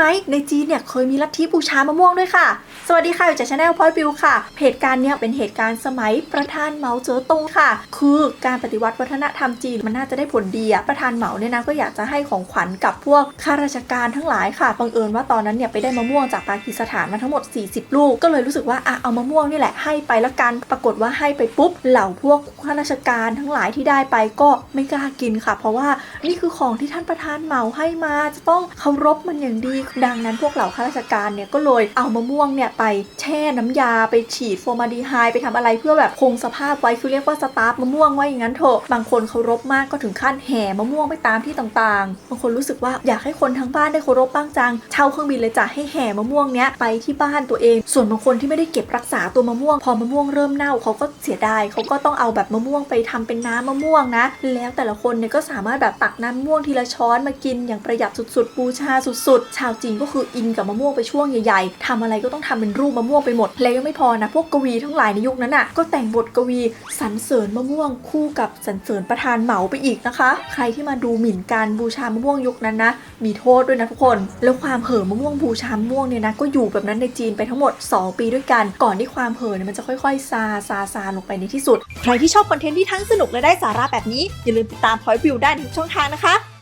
ไหม ในจีนเนี่ยเคยมีลัทธิบูชามะม่วงด้วยค่ะ สวัสดีค่ะอยู่จากชาแนลพอยบิวค่ะ เหตุการณ์เนี่ยเป็นเหตุการณ์สมัยประธานเหมาเจ๋อตงค่ะ คือการปฏิวัติวัฒนธรรมจีนมันน่าจะได้ผลดีอะประธานเหมาเนี่ยนะก็อยากจะให้ของขวัญกับพวกข้าราชการทั้งหลายค่ะ บังเอิญว่าตอนนั้นเนี่ยไปได้มะม่วงจากปากีสถานมาทั้งหมด 40 ลูก ก็เลยรู้สึกว่าอะเอามะม่วงนี่แหละให้ไปละกัน ปรากฏว่าให้ไปปุ๊บ เหล่าพวกข้าราชการทั้งหลายที่ได้ไปก็ไม่กล้ากินค่ะ เพราะว่านี่คือของที่ท่านประธานเหมาให้มาจะต้องเคารพมันอย่างดีดังนั้นพวกเหล่าข้าราชการเนี่ยก็เลยเอามะม่วงเนี่ยไปแช่น้ำยาไปฉีดโฟร์มาดีไฮไปทำอะไรเพื่อแบบคงสภาพไว้คือเรียกว่าสตาร์ฟมะม่วงไว้อย่างนั้นเถอะบางคนเคารพมากก็ถึงขั้นแห่มะม่วงไปตามที่ต่างๆบางคนรู้สึกว่าอยากให้คนทั้งบ้านได้เคารพบ้างจังเช่าเครื่องบินเลยจ้ะให้แห่มะม่วงเนี้ยไปที่บ้านตัวเอง ส่วนบางคนที่ไม่ได้เก็บรักษาตัวมะม่วง พอมะม่วงเริ่มเน่าเขาก็เสียดายเขาก็ต้องเอาแบบมะม่วงไปทำเป็นน้ำมะม่วงนะ แล้วแต่ละคนเนี่ยก็สามารถแบบตักน้ำมะม่วงทีละช้อนมากินอย่างประหยัดสุดๆ บูชาสุดๆ ชาวจีนก็คืออินกับมะม่วงไปช่วงใหญ่ๆทำอะไรก็ต้องทำเป็นรูปมะม่วงไปหมด แล้วยังไม่พอนะ พวกกวีทั้งหลายในยุคนั้นอะก็แต่งบทกวีสรรเสริญมะม่วงคู่กับสรรเสริญประธานเหมาไปอีกนะคะ ใครที่มาดูหมิ่นการบูชามะม่วงยุคนั้นนะมีโทษด้วยนะทุกคน แล้วความเห่อมะม่วงบูชามะม่วงเนี่ยนะก็อยู่แบบนั้นในจีนไปทั้งหมด 2 ปีด้วยกัน ก่อนที่ความเห่อเนี่ยมันจะค่อยๆซาซาซาลงไปในที่สุด ใครที่ชอบคอนเทนต์ที่ทั้งสนุกและได้สาระแบบนี้อย่าลืมติดตามพอยวิวได้ในทุกช่องทางนะคะ